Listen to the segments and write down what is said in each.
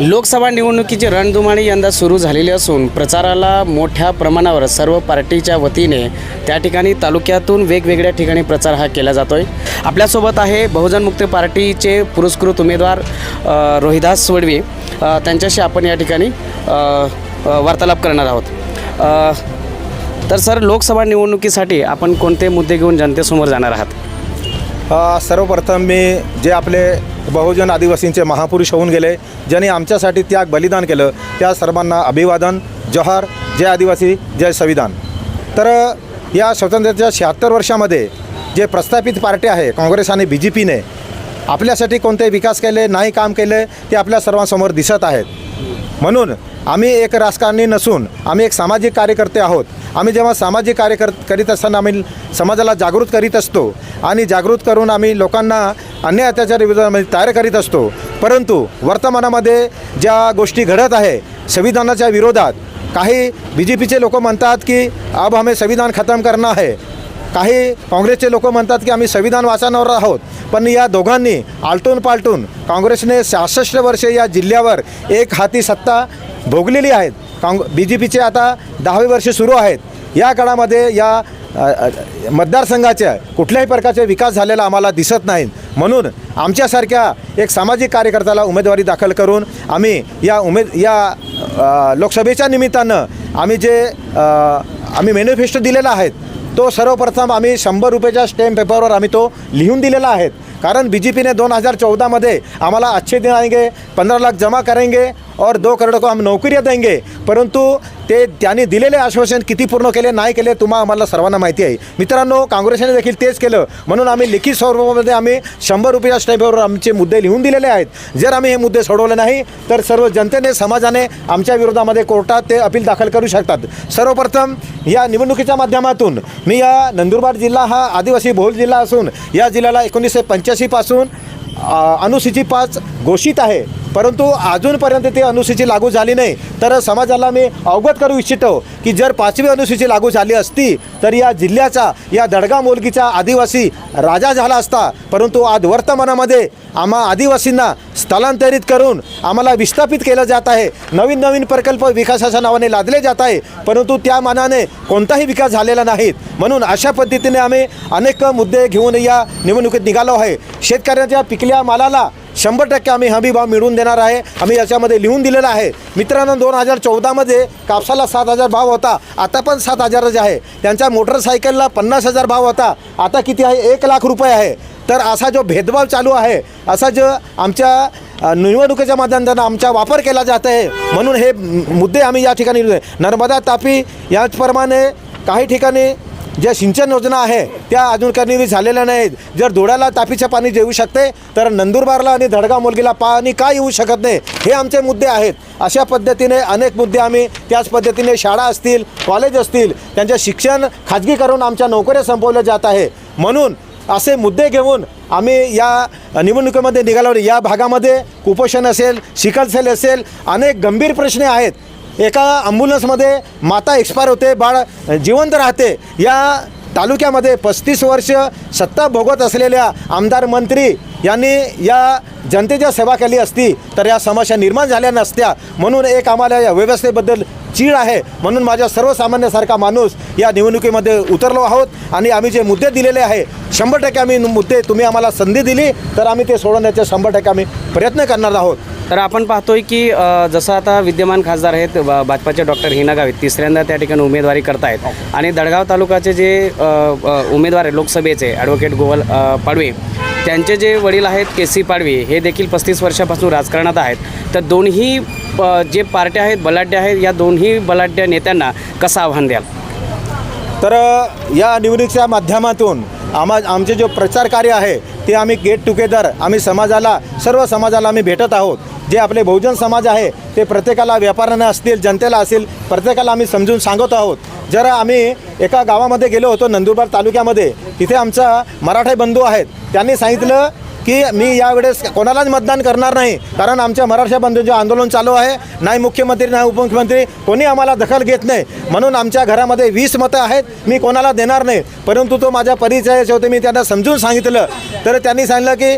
लोकसभा निवडणुकीची रणधुमाळी यंदा सुरू झालेली असून प्रचाराला मोठ्या प्रमाणावर सर्व पार्टीच्या वतीने त्या ठिकाणी तालुक्यातून वेगवेगळ्या ठिकाणी प्रचार हा केला जातो आहे आपल्यासोबत आहे बहुजन मुक्त पार्टीचे पुरस्कृत उमेदवार रोहिदास वडवी. त्यांच्याशी आपण या ठिकाणी वार्तालाप करणार आहोत. तर सर लोकसभा निवडणुकीसाठी आपण कोणते मुद्दे घेऊन जनतेसमोर जाणार आहात? सर्वप्रथम मी जे आपले बहुजन आदिवासींचे महापुरुष होऊन गेले ज्यांनी आमच्यासाठी त्याग बलिदान केलं त्या सर्वांना अभिवादन जोहार जय आदिवासी जय संविधान. तर या स्वातंत्र्याच्या शहात्तर वर्षामध्ये जे प्रस्थापित पार्टी आहे काँग्रेस आणि बी जे पीने आपल्यासाठी कोणते विकास केले नाही काम केले ते आपल्या सर्वांसमोर दिसत आहेत. म्हणून आम्ही एक राजकारणी नसून आम्ही एक सामाजिक कार्यकर्ते आहोत. आम्ही जेव्हा सामाजिक कार्य कर करीत असताना आम्ही समाजाला जागृत करीत असतो आणि जागृत करून आम्ही लोकांना अन्याय अत्याचार विरोधामध्ये तयार करीत असतो. परंतु वर्तमानामध्ये ज्या गोष्टी घडत आहे संविधानाच्या विरोधात काही बी जे पीचे लोक म्हणतात की अब हमें संविधान खतम करना आहे काही काँग्रेसचे लोक म्हणतात की आम्ही संविधान वाचनावर आहोत पण या दोघांनी आलटून पालटून काँग्रेसने सहासष्ट वर्षे या जिल्ह्यावर एक हाती सत्ता भोगलेली आहेत. काँग बी जे पीचे आता दहावे वर्ष सुरू आहेत. या काळामध्ये या मतदारसंघाच्या कुठल्याही प्रकारचे विकास झालेला आम्हाला दिसत नाही. म्हणून आमच्यासारख्या एक सामाजिक कार्यकर्त्याला उमेदवारी दाखल करून आम्ही या उमेद या लोकसभेच्या निमित्तानं आम्ही जे आम्ही मॅनिफेस्टो दिलेला आहेत तो सर्वप्रथम आम्ही शंभर रुपयाच्या स्टॅम्प पेपरवर आम्ही तो लिहून दिलेला आहे. कारण बी जे पीने दोन हजार चौदामध्ये आम्हाला अच्छे दिन आएंगे पंधरा लाख जमा करेंगे और दो करोड को हम नोकरिया देंगे. परंतु ते त्यांनी दिलेले आश्वासन किती पूर्ण केले नाही केले तुम्हा आम्हाला सर्वांना माहिती आहे. मित्रांनो काँग्रेसने देखील तेच केलं. म्हणून आम्ही लिखित स्वरूपामध्ये आम्ही शंभर रुपया स्टॅम्पवर आमचे मुद्दे लिहून दिलेले आहेत. जर आम्ही हे मुद्दे सोडवले नाही तर सर्व जनतेने समाजाने आमच्या विरोधामध्ये कोर्टात ते अपील दाखल करू शकतात. सर्वप्रथम या निवडणुकीच्या माध्यमातून मी या नंदुरबार जिल्हा हा आदिवासी बहुल जिल्हा असून या जिल्ह्याला एकोणीसशे पंच्याऐंशीपासून अनुसूची पाच घोषित आहे. परंतु अजूनपर्यंत ती अनुसूची लागू झाली नाही. तर समाजाला मी अवगत करू इच्छितो की जर पाचवी अनुसूची लागू झाली असती तर या जिल्ह्याचा या दडगा मोलगीचा आदिवासी राजा झाला असता. परंतु आज वर्तमानामध्ये आम्हा आदिवासींना स्थलांतरित करून आम्हाला विस्थापित केलं जात आहे. नवीन नवीन प्रकल्प विकासाच्या नावाने लादले जात आहे. परंतु त्या मानाने कोणताही विकास झालेला नाहीत म्हणून अशा पद्धतीने आम्ही अनेक मुद्दे घेऊन या निवडणुकीत निघालो आहे. शेतकऱ्याच्या पिकल्या मालाला शंभर टक्के आम्ही हमी भाव मिळवून देणार आहे. आम्ही याच्यामध्ये लिहून दिलेला आहे. मित्रांनो दोन हजार चौदामध्ये कापसाला सात हजार भाव होता. आता पण सात हजारच आहे. त्यांच्या मोटरसायकलला पन्नास हजार भाव होता. आता किती आहे? एक लाख रुपये आहे. तर असा जो भेदभाव चालू आहे असा जो आमच्या निवडणुकीच्या माध्यमातून आमचा वापर केला जात आहे म्हणून हे मुद्दे आम्ही या ठिकाणी नर्मदा तापी याचप्रमाणे काही ठिकाणी ज्या सिंचन योजना आहे त्या अजून काही झालेल्या नाहीत. जर धुळ्याला तापीचं पाणी येऊ शकते तर नंदुरबारला आणि धडगा मुलगीला पाणी का येऊ शकत नाही हे आमचे मुद्दे आहेत. अशा पद्धतीने अनेक मुद्दे आम्ही त्याच पद्धतीने शाळा असतील कॉलेज असतील त्यांचे शिक्षण खाजगी करून आमच्या नोकऱ्या संपवल्या जात आहे. म्हणून असे मुद्दे घेऊन आम्ही या निवडणुकीमध्ये निघाल्यावर या भागामध्ये कुपोषण असेल सिकलसेल असेल अनेक गंभीर प्रश्न आहेत. एका ॲम्ब्युलन्समध्ये माता एक्सपायर होते बाळ जिवंत राहते. या तालुक्यामध्ये पस्तीस वर्ष सत्ता भोगत असलेल्या आमदार मंत्री यांनी या जनतेच्या सेवा केली असती तर या समस्या निर्माण झाल्या नसत्या. म्हणून एक आम्हाला या व्यवस्थेबद्दल चीड आहे म्हणून माझ्या सर्वसामान्यासारखा माणूस या निवडणुकीमध्ये उतरलो आहोत आणि आम्ही जे मुद्दे दिलेले आहे शंभर टक्के आम्ही मुद्दे तुम्ही आम्हाला संधी दिली तर आम्ही ते सोडवण्याचे शंभर टक्के आम्ही प्रयत्न करणार आहोत. तर आपण पाहतोय की जसं आता विद्यमान खासदार आहेत भाजपाचे डॉक्टर हिना गावित तिसऱ्यांदा त्या ठिकाणी उमेदवारी करतायत. आणि दडगाव तालुक्याचे जे उमेदवार आहेत लोकसभेचे ॲडव्होकेट गोवल पाडवे त्यांचे जे वडील आहेत के सी पाडवे हे देखील पस्तीस वर्षापासून राजकारणात आहेत. तर दोन्ही जे पार्ट्या आहेत बलाढ्य आहेत या दोन्ही बलाढ्य नेत्यांना कसं आव्हान द्याल? तर या निवडणुकीच्या माध्यमातून आमा आमचे जो प्रचार कार्य आहे ते आम्ही गेट टुगेदर आम्ही समाजाला सर्व समाजाला आम्ही भेटत आहोत. जे आपले बहुजन समाज आहे ते प्रत्येकाला व्यापाऱ्यांना असतील जनतेला असेल प्रत्येकाला आम्ही समजून सांगत आहोत. जर आम्ही एका गावामध्ये गेलो होतो नंदुरबार तालुक्यामध्ये. तिथे आमचा मराठा बंधू आहेत त्यांनी सांगितलं की मी यावेळेस कोणालाच मतदान करणार नाही. कारण आमच्या मराठा बंधूंचे आंदोलन चालू आहे नाही मुख्यमंत्री नाही उपमुख्यमंत्री कोणी आम्हाला दखल घेत नाही. म्हणून आमच्या घरामध्ये वीस मतं आहेत मी कोणाला देणार नाही. परंतु तो माझ्या परिचयाचे होते मी त्यांना समजून सांगितलं. तर त्यांनी सांगितलं की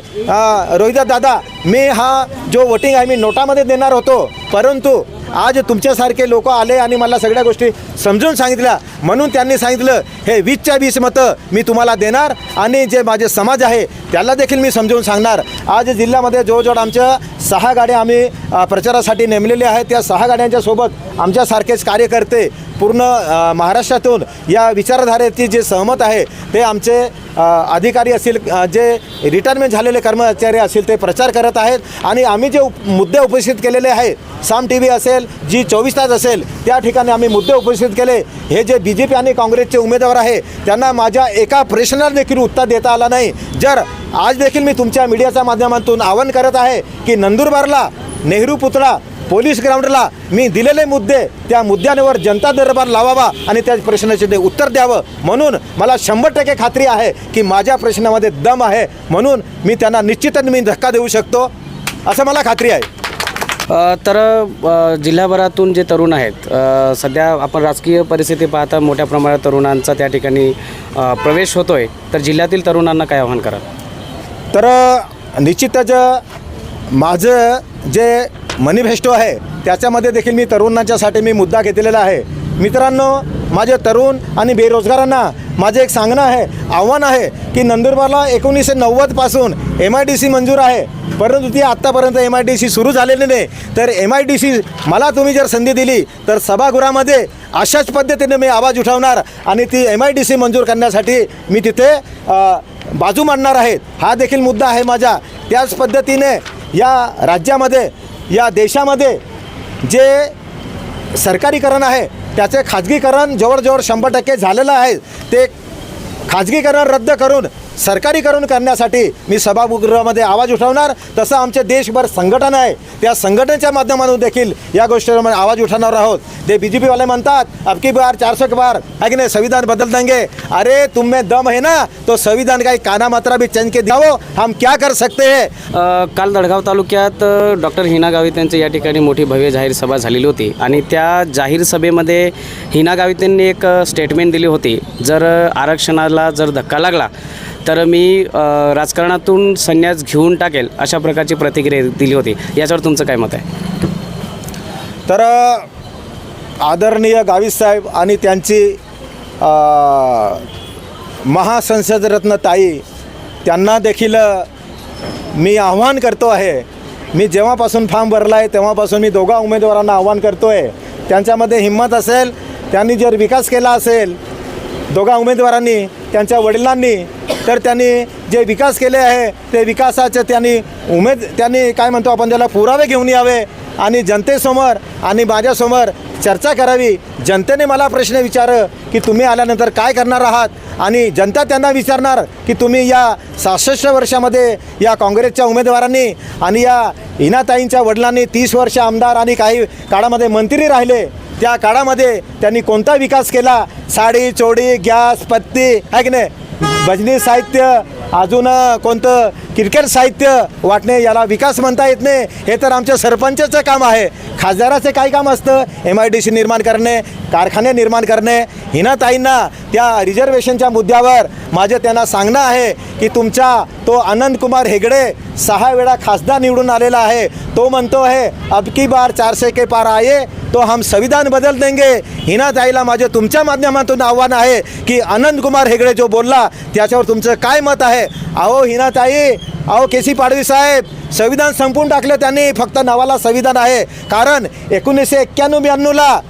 रोहिदास दादा मी हा जो वोटिंग आहे मी नोटामध्ये देणार होतो. परंतु आज तुमच्यासारखे लोक आले आणि मला सगळ्या गोष्टी समजून सांगितल्या. म्हणून त्यांनी सांगितलं हे वीसच्या वीस मतं मी तुम्हाला देणार आणि जे माझे समाज आहे त्याला देखील मी समजून सांगणार. आज जिल्ह्यामध्ये जवळजवळ आमच्या सहा गाड्या आम्ही प्रचारासाठी नेमलेल्या आहेत. त्या सहा गाड्यांच्या सोबत आमच्यासारखेच कार्यकर्ते पूर्ण महाराष्ट्रातून या विचारधारेची जे सहमत आहे ते आमचे अधिकारी असतील जे रिटायरमेंट झालेले कर्मचारी असतील ते प्रचार करत आहेत. आणि आम्ही जे उप मुद्दे उपस्थित केलेले आहेत साम टी व्ही असेल जी चोवीस तास असेल त्या ठिकाणी आम्ही मुद्दे उपस्थित केले. हे जे बी जे पी आणि काँग्रेसचे उमेदवार आहे त्यांना माझ्या एका प्रश्नाला देखील उत्तर देता आला नाही. जर आज देखील मी तुमच्या मीडियाच्या माध्यमातून आवाहन करत आहे की नंदुरबारला नेहरू पुतळा पोलीस ग्राउंडला मी दिलेले मुद्दे त्या मुद्द्यांवर जनता दरबार लावावा आणि त्या प्रश्नाचे ते उत्तर द्यावं. म्हणून मला शंभर टक्के खात्री आहे की माझ्या प्रश्नामध्ये दम आहे. म्हणून मी त्यांना निश्चितच मी धक्का देऊ शकतो. असं मला खात्री आहे. तर अ, जिल्हाभरातून जे तरुण आहेत सध्या आपण राजकीय परिस्थिती पाहता मोठ्या प्रमाणात तरुणांचा त्या ठिकाणी प्रवेश होतोय. तर जिल्ह्यातील तरुणांना काय आव्हान कराल? तर निश्चितच माझं जे मनिफेस्टो आहे. त्याच्यामध्ये देखील मी तरुणांच्यासाठी मी मुद्दा घेतलेला आहे. मित्रांनो माझे तरुण आणि बेरोजगारांना माझं एक सांगणं आहे आव्हान आहे की नंदुरबारला एकोणीसशे नव्वदपासून एम आय डी सी मंजूर आहे. परंतु ती आत्तापर्यंत एम आय डी सी सुरू झालेली नाही. तर एम आय डी सी मला तुम्ही जर संधी दिली तर सभागृहामध्ये अशाच पद्धतीने मी आवाज उठवणार आणि ती एम आय डी सी मंजूर करण्यासाठी मी तिथे बाजू मांडणार आहेत हा देखील मुद्दा आहे माझा. त्याच पद्धतीने या राज्यामध्ये या देशामध्ये जे सरकारीकरण आहे त्याचे खाजगीकरण जवळजवळ शंभर टक्के झालेलं आहे. ते खाजगीकरण रद्द करून सरकारीकरण करण्यासाठी मी सभागृहामध्ये आवाज उठवणार. तसं आमचे देशभर संघटन आहे. त्या संघटनेच्या माध्यमातून देखील या गोष्टीवर आवाज उठवणार आहोत. ते बी जे पीवाले म्हणतात अबकी बार चारशे के बार. है की नाही? संविधान बदल देंगे. अरे तुम्ही दम है ना? तो संविधान काही काना मात्रा बी चेंज के दिखाओ। हम क्या कर सकते हैं? काल दडगाव तालुक्यात डॉक्टर हिना गावित यांची या ठिकाणी मोठी भव्य जाहीर सभा झालेली होती. आणि त्या जाहीर सभेमध्ये हिना गावित यांनी एक स्टेटमेंट दिली होती. जर आरक्षणाला जर धक्का लागला तर मी राजकारणातून संन्यास घेऊन टाकेल अशा प्रकारची प्रतिक्रिया दिली होती. याच्यावर तुमचं काय मत आहे? तर आदरणीय गावित साहेब आणि त्यांची महासंसदरत्न ताई त्यांना देखील मी आव्हान करतो आहे. मी जेव्हापासून फॉर्म भरला आहे तेव्हापासून मी दोघा उमेदवारांना आव्हान करतो आहे त्यांच्यामध्ये हिंमत असेल त्यांनी जर विकास केला असेल दोघा उमेदवारांनी त्यांच्या वडिलांनी तर त्यांनी जे विकास केले आहे ते विकासाचे त्यांनी उमेद त्यांनी काय म्हणतो आपण त्याला पुरावे घेऊन यावे आणि जनतेसमोर आणि माझ्यासमोर चर्चा करावी. जनतेने मला प्रश्न विचार की तुम्ही आल्यानंतर काय करणार आहात? आणि जनता त्यांना विचारणार की तुम्ही या सहासष्ट वर्षामध्ये या काँग्रेसच्या उमेदवारांनी आणि या इनाताईंच्या वडिलांनी तीस वर्ष आमदार आणि काही काळामध्ये मंत्री राहिले. त्या काळामध्ये त्यांनी कोणता विकास केला? साडी चोडी गॅस पत्ती आहे की नाही? भजनी साहित्य अजून कोणतं? क्रिकेट साहित्य वाटणे याला विकास म्हणता येत नाही. हे तर आमच्या सरपंचाचं काम आहे. खासदाराचं काय काम असतं? एम आय डी सी निर्माण करणे कारखाने निर्माण करणे. हिनाताईंना त्या रिझर्वेशनच्या मुद्द्यावर माझे त्यांना सांगणं आहे की तुमचा तो आनंदकुमार हेगडे सहा वेळा खासदार निवडून आलेला आहे. तो म्हणतो आहे अब की बार चारशे के पार आहे तो हम संविधान बदल देंगे. हिनाताईला माझे तुमच्या माध्यमातून आव्हान आहे की आनंदकुमार हेगडे जो बोलला त्याच्यावर तुमचं काय मत आहे? अहो हिनाताई अहो के सी पाडवी साहेब संविधान संपून टाकलं त्यांनी फक्त नावाला संविधान आहे. कारण एकोणीसशे एक्क्याण्णव ब्याण्णवला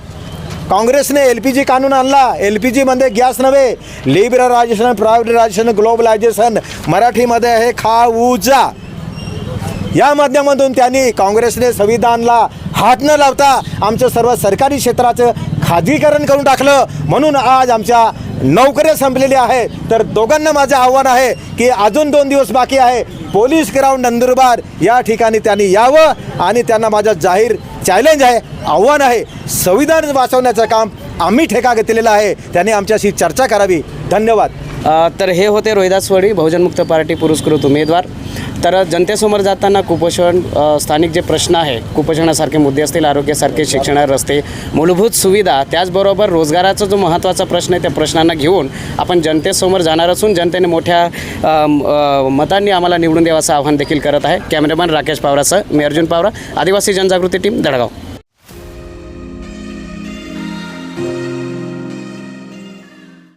काँग्रेसने एल पी जी कानून आणला. एल पी जीमध्ये गॅस नव्हे लिबरलायझेशन प्रायव्हेटायझेशन ग्लोबलायझेशन मराठीमध्ये आहे खा ऊजा या माध्यमातून त्यांनी काँग्रेसने संविधानला हात न लावता आमचं सर्व सरकारी क्षेत्राचं खाजगीकरण करून टाकलं. म्हणून आज आमच्या नोकऱ्या संपलेल्या आहेत. तर दोघांना माझं आव्हान आहे की अजून दोन दिवस बाकी आहे. Police ground Nandurbar. या ठिकाणी त्यांनी यावं आणि त्यांना माझं जाहीर चॅलेंज आहे आव्हान आहे. संविधान वाचवण्याचं काम आम्ही ठेका घेतलेलं आहे. त्यांनी आमच्याशी चर्चा करावी. धन्यवाद. तर हे होते रोहिदास वडी बहुजनमुक्त पार्टी पुरस्कृत उमेदवार. तर जनतेसमोर जाताना कुपोषण स्थानिक जे प्रश्न आहे कुपोषणासारखे मुद्दे असतील आरोग्यासारखे शिक्षण रस्ते मूलभूत सुविधा त्याचबरोबर रोजगाराचा जो महत्त्वाचा प्रश्न आहे त्या प्रश्नांना घेऊन आपण जनतेसमोर जाणार असून जनतेने मोठ्या मतांनी आम्हाला निवडून द्यावं असं आवाहन देखील करत आहे. कॅमेरामॅन राकेश पावरासह मी अर्जुन पावरा. आदिवासी जनजागृती टीम दडगाव.